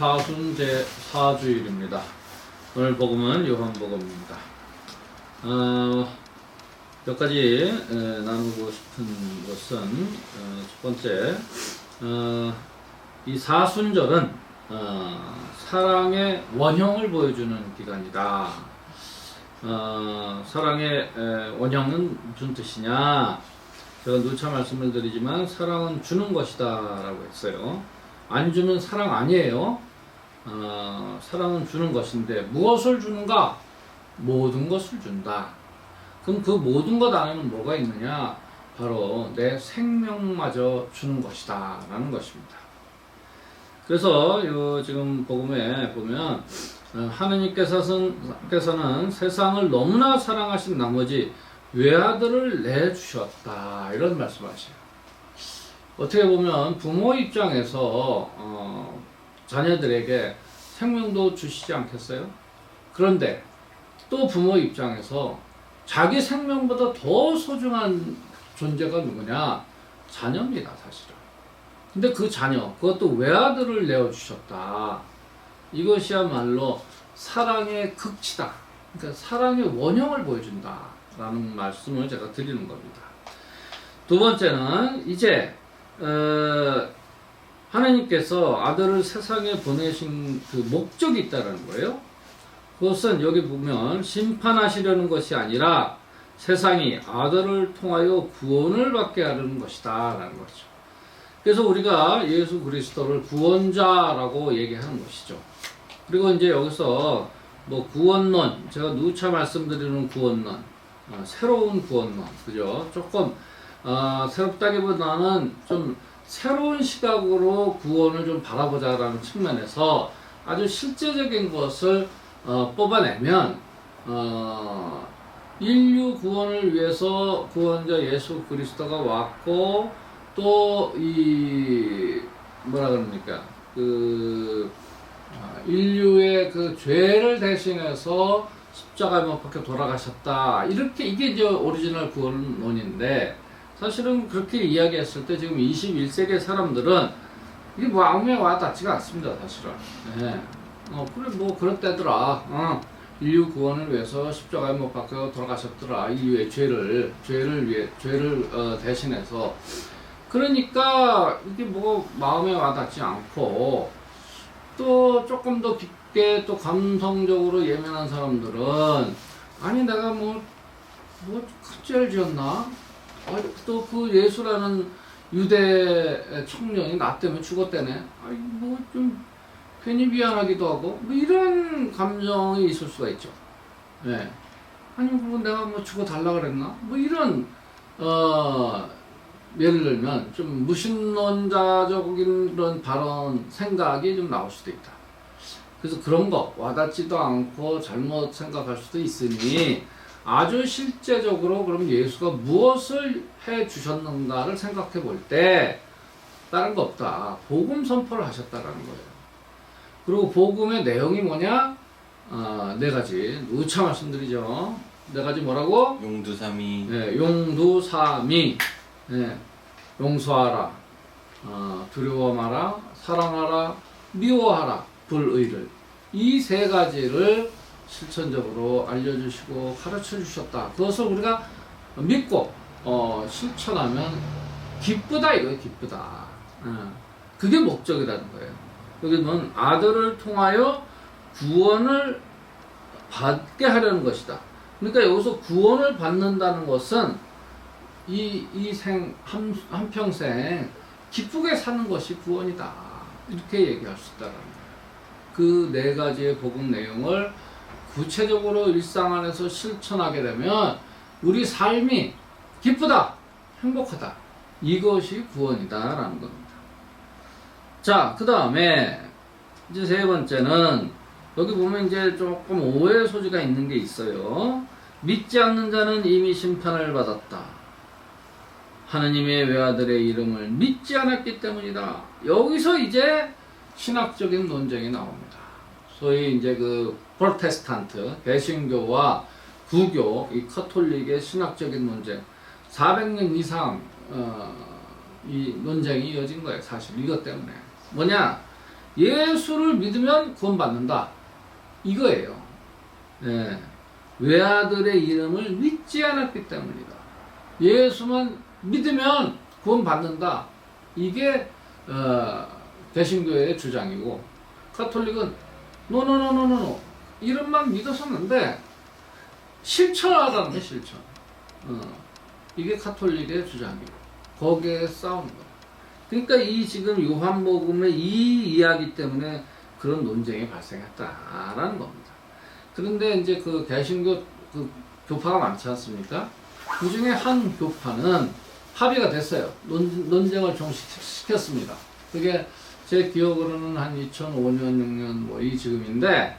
사순 제 4주일입니다. 오늘 복음은 요한복음입니다. 어, 몇 가지 에, 나누고 싶은 것은 어, 첫 번째 어, 이 사순절은 어, 사랑의 원형을 보여주는 기간이다. 어, 사랑의 에, 원형은 무슨 뜻이냐? 제가 누차 말씀을 드리지만 사랑은 주는 것이다 라고 했어요. 안 주면 사랑 아니에요. 어, 사랑은 주는 것인데 무엇을 주는가? 모든 것을 준다. 그럼 그 모든 것 안에는 뭐가 있느냐? 바로 내 생명마저 주는 것이다. 라는 것입니다. 그래서 요 지금 복음에 보면 어, 하느님께서는 께서는 세상을 너무나 사랑하신 나머지 외아들을 내주셨다. 이런 말씀하셔요. 어떻게 보면 부모 입장에서 어, 자녀들에게 생명도 주시지 않겠어요? 그런데 또 부모 입장에서 자기 생명보다 더 소중한 존재가 누구냐? 자녀입니다, 사실은. 근데 그 자녀, 그것도 외아들을 내어주셨다. 이것이야말로 사랑의 극치다. 그러니까 사랑의 원형을 보여준다. 라는 말씀을 제가 드리는 겁니다. 두 번째는 이제 어, 하나님께서 아들을 세상에 보내신 그 목적이 있다는 거예요. 그것은 여기 보면 심판하시려는 것이 아니라 세상이 아들을 통하여 구원을 받게 하려는 것이다. 라는 거죠. 그래서 우리가 예수 그리스도를 구원자라고 얘기하는 것이죠. 그리고 이제 여기서 뭐 구원론, 제가 누차 말씀드리는 구원론, 어, 새로운 구원론, 그죠? 조금 어, 새롭다기보다는 좀 새로운 시각으로 구원을 좀 바라보자라는 측면에서 아주 실제적인 것을 어, 뽑아내면 어, 인류 구원을 위해서 구원자 예수 그리스도가 왔고 또 이 뭐라 그럽니까? 그 아, 인류의 그 죄를 대신해서 십자가에 못 박혀 돌아가셨다. 이렇게 이게 이제 오리지널 구원론인데 사실은 그렇게 이야기했을 때 지금 21세기의 사람들은 이게 뭐 마음에 와 닿지가 않습니다, 사실은. 예. 어, 그래, 뭐, 그렇대더라. 어, 인류 구원을 위해서 십자가에 못 박혀 돌아가셨더라. 인류의 죄를, 죄를 위해, 죄를 어, 대신해서. 그러니까 이게 뭐 마음에 와 닿지 않고 또 조금 더 깊게 또 감성적으로 예민한 사람들은 아니 내가 뭐, 뭐, 큰 죄를 지었나? 또 그 예수라는 유대 청년이 나 때문에 죽었대네. 뭐좀 괜히 미안하기도 하고 뭐 이런 감정이 있을 수가 있죠. 예. 아니 뭐 내가 뭐 죽어 달라 그랬나? 뭐 이런 어 예를 들면 좀 무신론자적인 그런 발언 생각이 좀 나올 수도 있다. 그래서 그런 거 와닿지도 않고 잘못 생각할 수도 있으니 아주 실제적으로 그럼 예수가 무엇을 해 주셨는가를 생각해 볼 때 다른 거 없다. 복음 선포를 하셨다라는 거예요. 그리고 복음의 내용이 뭐냐? 어, 네 가지. 누차 말씀드리죠. 네 가지 뭐라고? 용두삼이 네, 용두사미. 네, 용서하라. 어, 두려워 마라. 사랑하라. 미워하라. 불의를. 이 세 가지를 실천적으로 알려주시고 가르쳐 주셨다. 그것을 우리가 믿고 어, 실천하면 기쁘다 이거예요. 기쁘다. 어, 그게 목적이라는 거예요. 여기는 아들을 통하여 구원을 받게 하려는 것이다. 그러니까 여기서 구원을 받는다는 것은 이, 이 생, 한, 한평생 기쁘게 사는 것이 구원이다. 이렇게 얘기할 수 있다는 거예요. 그 네 가지의 복음 내용을 구체적으로 일상 안에서 실천하게 되면 우리 삶이 기쁘다, 행복하다. 이것이 구원이다라는 겁니다. 자, 그 다음에 이제 세 번째는 여기 보면 이제 조금 오해 소지가 있는 게 있어요. 믿지 않는 자는 이미 심판을 받았다. 하느님의 외아들의 이름을 믿지 않았기 때문이다. 여기서 이제 신학적인 논쟁이 나옵니다. 소위 이제 그 프로테스탄트, 개신교와 구교, 이 카톨릭의 신학적인 논쟁, 400년 이상 어, 이 논쟁이 이어진 거예요. 사실 이것 때문에 뭐냐? 예수를 믿으면 구원받는다. 이거예요. 예. 외아들의 이름을 믿지 않았기 때문이다. 예수만 믿으면 구원받는다. 이게 어, 개신교의 주장이고 카톨릭은 노노노노노노 이름만 믿었었는데 실천하라는 게 실천. 어, 이게 카톨릭의 주장이고 거기에 싸우는 거야. 그러니까 이 지금 요한복음의 이 이야기 때문에 그런 논쟁이 발생했다라는 겁니다. 그런데 이제 그 개신교 그 교파가 많지 않습니까? 그 중에 한 교파는 합의가 됐어요. 논, 논쟁을 종식시켰습니다. 그게 제 기억으로는 한 2005년, 6년 뭐 이 지금인데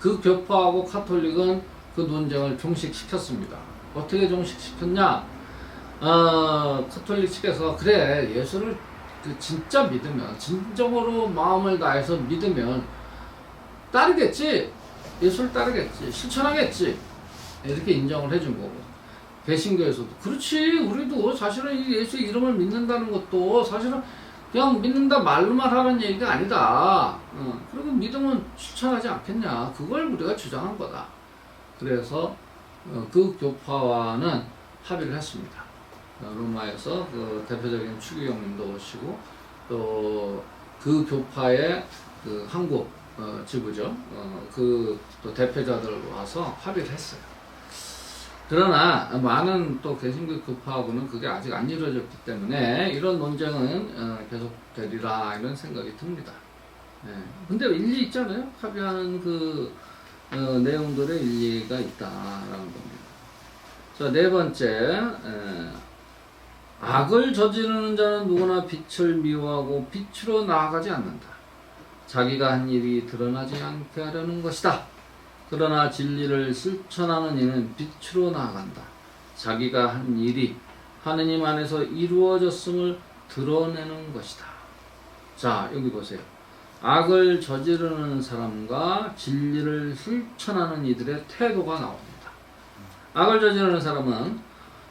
그 교파하고 카톨릭은 그 논쟁을 종식시켰습니다. 어떻게 종식시켰냐? 어, 카톨릭 측에서 그래 예수를 그 진짜 믿으면 진정으로 마음을 다해서 믿으면 따르겠지? 예수를 따르겠지? 실천하겠지? 이렇게 인정을 해준 거고. 개신교에서도. 그렇지 우리도 사실은 이 예수의 이름을 믿는다는 것도 사실은 그냥 믿는다 말로만 하는 얘기가 아니다 어, 그리고 믿으면 실천하지 않겠냐 그걸 우리가 주장한 거다 그래서 어, 그 교파와는 합의를 했습니다 어, 로마에서 그 대표적인 추기경님도 오시고 또 그 교파의 그 한국 어, 지부죠. 어, 그 또 대표자들 와서 합의를 했어요. 그러나 많은 또 개신교 교파하고는 그게 아직 안 이루어졌기 때문에 이런 논쟁은 어, 계속 되리라 이런 생각이 듭니다. 예. 근데 일리 있잖아요. 합의하는 그 어, 내용들의 일리가 있다라는 겁니다. 자, 네 번째, 에, 악을 저지르는 자는 누구나 빛을 미워하고 빛으로 나아가지 않는다. 자기가 한 일이 드러나지 않게 하려는 것이다. 그러나 진리를 실천하는 이는 빛으로 나아간다. 자기가 한 일이 하느님 안에서 이루어졌음을 드러내는 것이다. 자, 여기 보세요. 악을 저지르는 사람과 진리를 실천하는 이들의 태도가 나옵니다. 악을 저지르는 사람은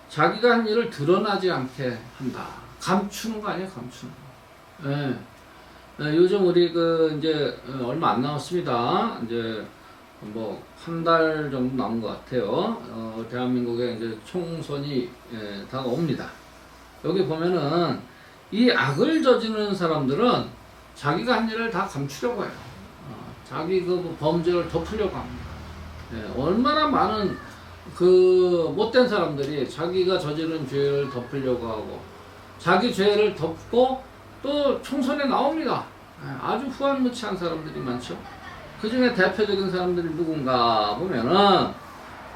자기가 한 일을 드러나지 않게 한다. 감추는 거 아니에요, 감추는 거. 예. 예, 요즘 우리 그 이제 어, 얼마 안 남았습니다. 이제 뭐 한 달 정도 남은 것 같아요. 어, 대한민국에 이제 총선이 예, 다가옵니다. 여기 보면은 이 악을 저지르는 사람들은 자기가 한 일을 다 감추려고 해요. 어, 자기 그뭐 범죄를 덮으려고 합니다. 예, 얼마나 많은 그 못된 사람들이 자기가 저지른 죄를 덮으려고 하고 자기 죄를 덮고 또 총선에 나옵니다. 예, 아주 후한무치한 사람들이 많죠. 그 중에 대표적인 사람들이 누군가 보면은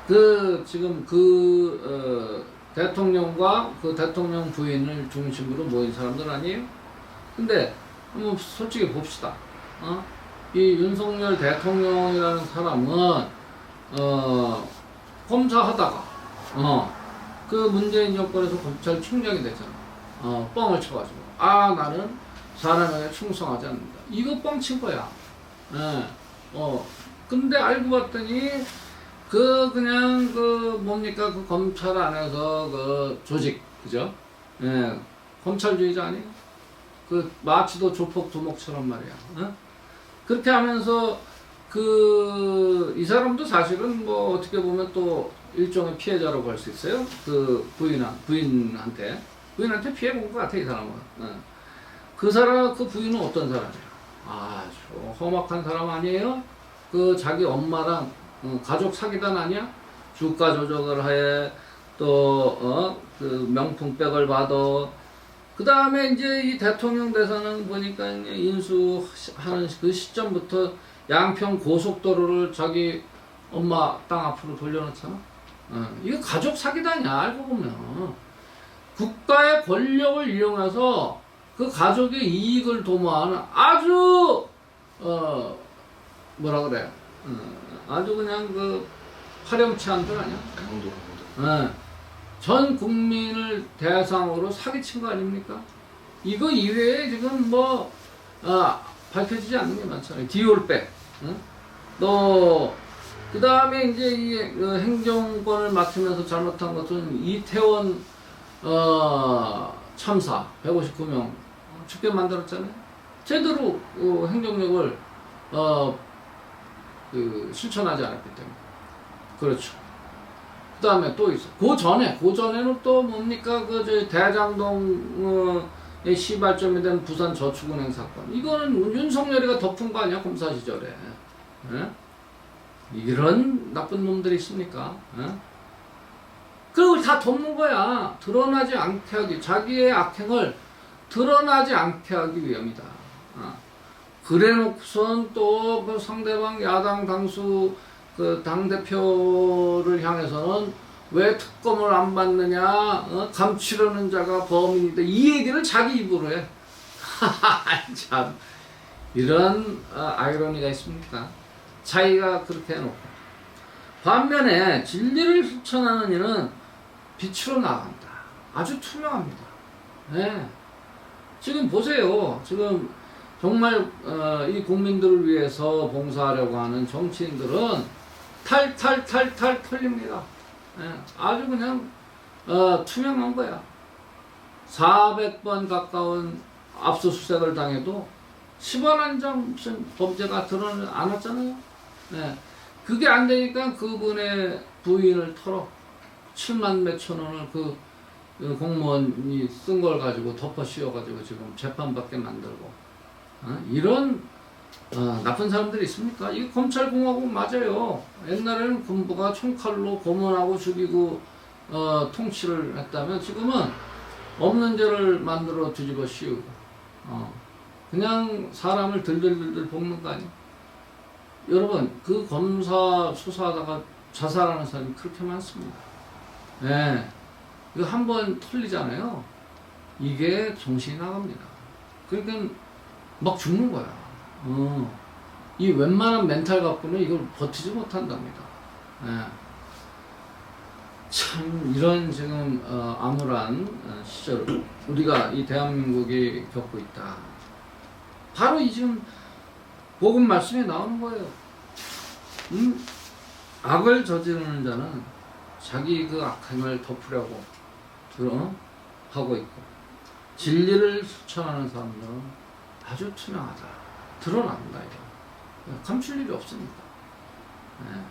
그 지금 그 어, 대통령과 그 대통령 부인을 중심으로 모인 사람들 아니에요? 근데 한번 솔직히 봅시다. 어? 이 윤석열 대통령이라는 사람은 어, 검사하다가 어, 그 문재인 정권에서 검찰 총장이 됐잖아. 어, 뻥을 쳐가지고 아 나는 사람에게 충성하지 않는다. 이거 뻥친 거야. 예. 어. 근데 알고 봤더니 그 그냥 그 뭡니까 그 검찰 안에서 그 조직 그죠? 예. 검찰주의자 아니에요? 그 마치도 조폭 두목처럼 말이야. 어? 그렇게 하면서 그 이 사람도 사실은 뭐 어떻게 보면 또 일종의 피해자라고 할 수 있어요. 그 부인한 부인한테 부인한테 피해 본 것 같아 이 사람은. 어. 그 사람 그 부인은 어떤 사람이에요? 아주 험악한 사람 아니에요? 그 자기 엄마랑 어, 가족 사기단 아니야? 주가 조작을 해 또 어 그 명품백을 받아 그 다음에 이제 이 대통령 대선은 보니까 인수하는 그 시점부터 양평 고속도로를 자기 엄마 땅 앞으로 돌려놓잖아. 어, 이거 가족 사기단이야 알고 보면 국가의 권력을 이용해서 그 가족의 이익을 도모하는 아주 어 뭐라 그래 어, 아주 그냥 그 파렴치한 들 아니야. 강도 강도 예. 전 국민을 대상으로 사기친 거 아닙니까? 이거 이외에 지금 뭐 아, 밝혀지지 않는 게 많잖아요. 디올백, 응? 또 그 다음에 이제 이 어, 행정권을 맡으면서 잘못한 것은 이태원 어, 참사 159명 죽게 만들었잖아요. 제대로 어, 행정력을 어, 그 실천하지 않았기 때문에 그렇죠. 그 다음에 또 있어. 그 전에, 그 전에는 또 뭡니까? 그, 저, 대장동, 어, 의 시발점이 된 부산 저축은행 사건. 이거는 윤석열이가 덮은 거 아니야, 검사 시절에. 예? 이런 나쁜 놈들이 있습니까? 예? 그걸 다 덮는 거야. 드러나지 않게 하기. 자기의 악행을 드러나지 않게 하기 위함이다. 어. 그래 놓고선 또 그 상대방 야당 당수 그 당대표를 향해서는 왜 특검을 안 받느냐, 어? 감추려는 자가 범인이다. 이 얘기를 자기 입으로 해. 참, 이런 어, 아이러니가 있습니까? 자기가 그렇게 해놓고. 반면에 진리를 실천하는 이는 빛으로 나간다. 아주 투명합니다. 네. 지금 보세요. 지금 정말 어, 이 국민들을 위해서 봉사하려고 하는 정치인들은 탈탈탈탈 털립니다. 예, 아주 그냥 어, 투명한 거야. 400번 가까운 압수수색을 당해도 10원 한 장 무슨 범죄가 드러나지 않았잖아요. 예, 그게 안 되니까 그분의 부인을 털어 7만 몇천 원을 그, 그 공무원이 쓴 걸 가지고 덮어 씌워가지고 지금 재판받게 만들고 어? 이런 어, 나쁜 사람들이 있습니까? 이게 검찰공화국 맞아요. 옛날에는 군부가 총칼로 고문하고 죽이고 어, 통치를 했다면 지금은 없는 죄를 만들어 뒤집어 씌우고 어, 그냥 사람을 들들들들 볶는 거 아니에요? 여러분 그 검사 수사하다가 자살하는 사람이 그렇게 많습니다. 예. 이거 한 번 털리잖아요. 이게 정신이 나갑니다. 그러니까 막 죽는 거야. 어. 이 웬만한 멘탈 갖고는 이걸 버티지 못한답니다. 예. 참 이런 지금 어, 암울한 어, 시절 우리가 이 대한민국이 겪고 있다. 바로 이 지금 복음 말씀에 나오는 거예요. 음? 악을 저지르는 자는 자기 그 악행을 덮으려고 들 어 하고 있고 진리를 실천하는 사람들은 아주 투명하다. 드러납니다. 이거. 감출 일이 없습니다. 네.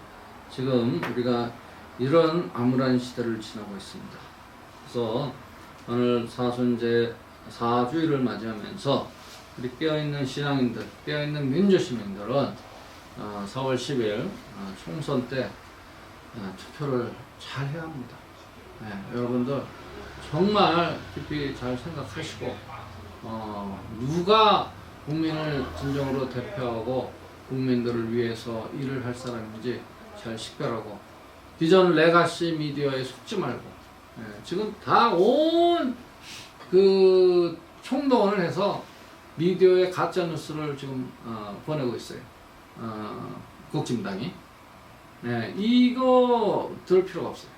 지금 우리가 이런 암울한 시대를 지나고 있습니다. 그래서 오늘 사순제 사주일을 맞이하면서 우리 깨어있는 신앙인들, 깨어있는 민주시민들은 어, 4월 10일 어, 총선 때 어, 투표를 잘 해야 합니다. 네, 여러분들 정말 깊이 잘 생각하시고 어, 누가 국민을 진정으로 대표하고 국민들을 위해서 일을 할 사람인지 잘 식별하고 비전 레가시 미디어에 속지 말고 예, 지금 다 온 그 총동원을 해서 미디어에 가짜 뉴스를 지금 어, 보내고 있어요. 어, 국진당이 예, 이거 들을 필요가 없어요.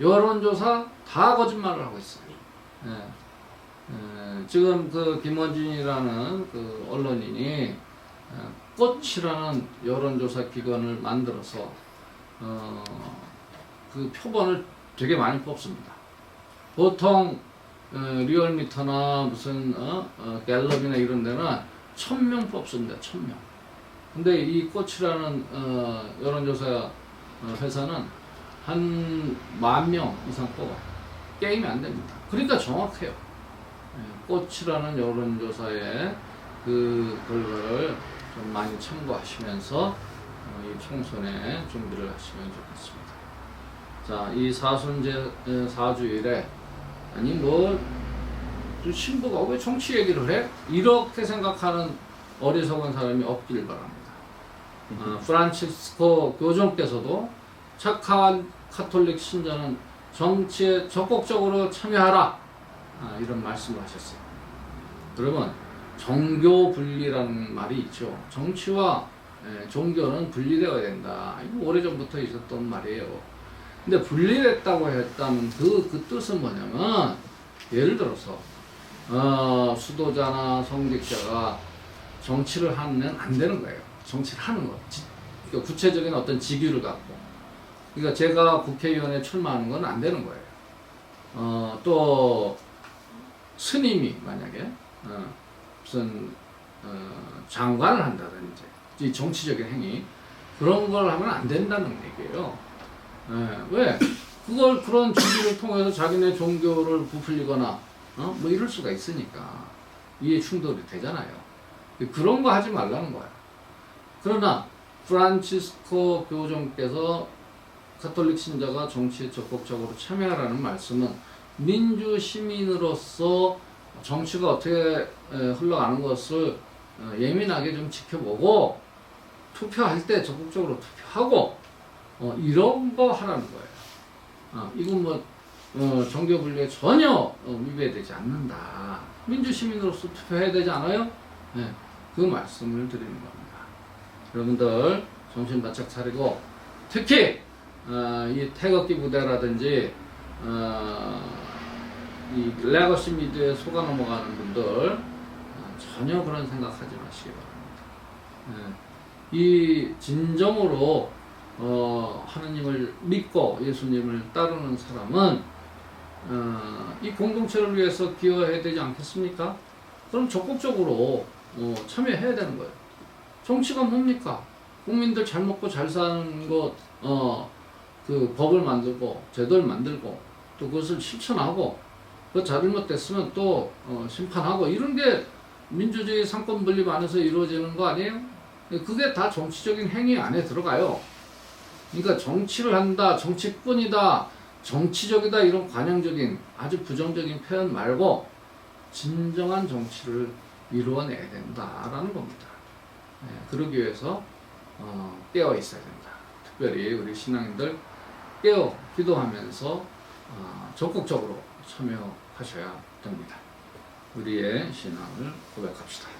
여론조사 다 거짓말을 하고 있어요. 예. 에, 지금 그 김원진이라는 그 언론인이 에, 꽃이라는 여론조사 기관을 만들어서 어, 그 표본을 되게 많이 뽑습니다. 보통 어, 리얼미터나 무슨 어, 어, 갤럽이나 이런 데는 천명 뽑습니다. 천 명. 근데 이 꽃이라는 어, 여론조사 어, 회사는 한 만 명 이상 뽑아. 게임이 안 됩니다. 그러니까 정확해요. 예, 꽃이라는 여론조사에 그 결과를 좀 많이 참고하시면서 어, 이 총선에 준비를 하시면 좋겠습니다. 자, 이 사순제 에, 사주일에 아니 뭐그 신부가 왜 정치 얘기를 해? 이렇게 생각하는 어리석은 사람이 없길 바랍니다. 어, 프란치스코 교종께서도 착한 카톨릭 신자는 정치에 적극적으로 참여하라 아, 이런 말씀을 하셨어요. 그러면 종교 분리라는 말이 있죠. 정치와 예, 종교는 분리되어야 된다. 이거 오래전부터 있었던 말이에요. 근데 분리됐다고 했다면 그, 그 뜻은 뭐냐면 예를 들어서 어, 수도자나 성직자가 정치를 하면 안 되는 거예요. 정치를 하는 거. 지, 그러니까 구체적인 어떤 직위를 갖고. 그러니까 제가 국회의원에 출마하는 건 안 되는 거예요. 어, 또 스님이 만약에 어, 무슨 어, 장관을 한다든지 이 정치적인 행위 그런 걸 하면 안 된다는 얘기예요. 예, 왜? 그걸 그런 주기를 통해서 자기네 종교를 부풀리거나 어? 뭐 이럴 수가 있으니까 이해 충돌이 되잖아요. 그런 거 하지 말라는 거야. 그러나 프란치스코 교정께서 카톨릭 신자가 정치에 적극적으로 참여하라는 말씀은 민주 시민으로서 정치가 어떻게 에, 흘러가는 것을 어, 예민하게 좀 지켜보고 투표할 때 적극적으로 투표하고 어, 이런 거 하라는 거예요. 어, 이건 뭐 어, 종교 분류에 전혀 어, 위배되지 않는다. 민주 시민으로서 투표해야 되지 않아요? 네, 그 말씀을 드리는 겁니다. 여러분들 정신 바짝 차리고 특히 어, 이 태극기 부대라든지 어, 이 레거시 미드에 속아 넘어가는 분들 어, 전혀 그런 생각하지 마시기 바랍니다. 예, 이 진정으로 어, 하나님을 믿고 예수님을 따르는 사람은 어, 이 공동체를 위해서 기여해야 되지 않겠습니까? 그럼 적극적으로 어, 참여해야 되는 거예요. 정치가 뭡니까? 국민들 잘 먹고 잘 사는 것, 어, 그 법을 만들고 제도를 만들고 또 그것을 실천하고 그 잘못됐으면 또 어, 심판하고 이런 게 민주주의 상권 분립 안에서 이루어지는 거 아니에요? 그게 다 정치적인 행위 안에 들어가요. 그러니까 정치를 한다, 정치뿐이다, 정치적이다 이런 관용적인 아주 부정적인 표현 말고 진정한 정치를 이루어내야 된다라는 겁니다. 예, 그러기 위해서 어, 깨어 있어야 된다. 특별히 우리 신앙인들 깨어 기도하면서 어, 적극적으로 참여하셔야 됩니다. 우리의 신앙을 고백합시다.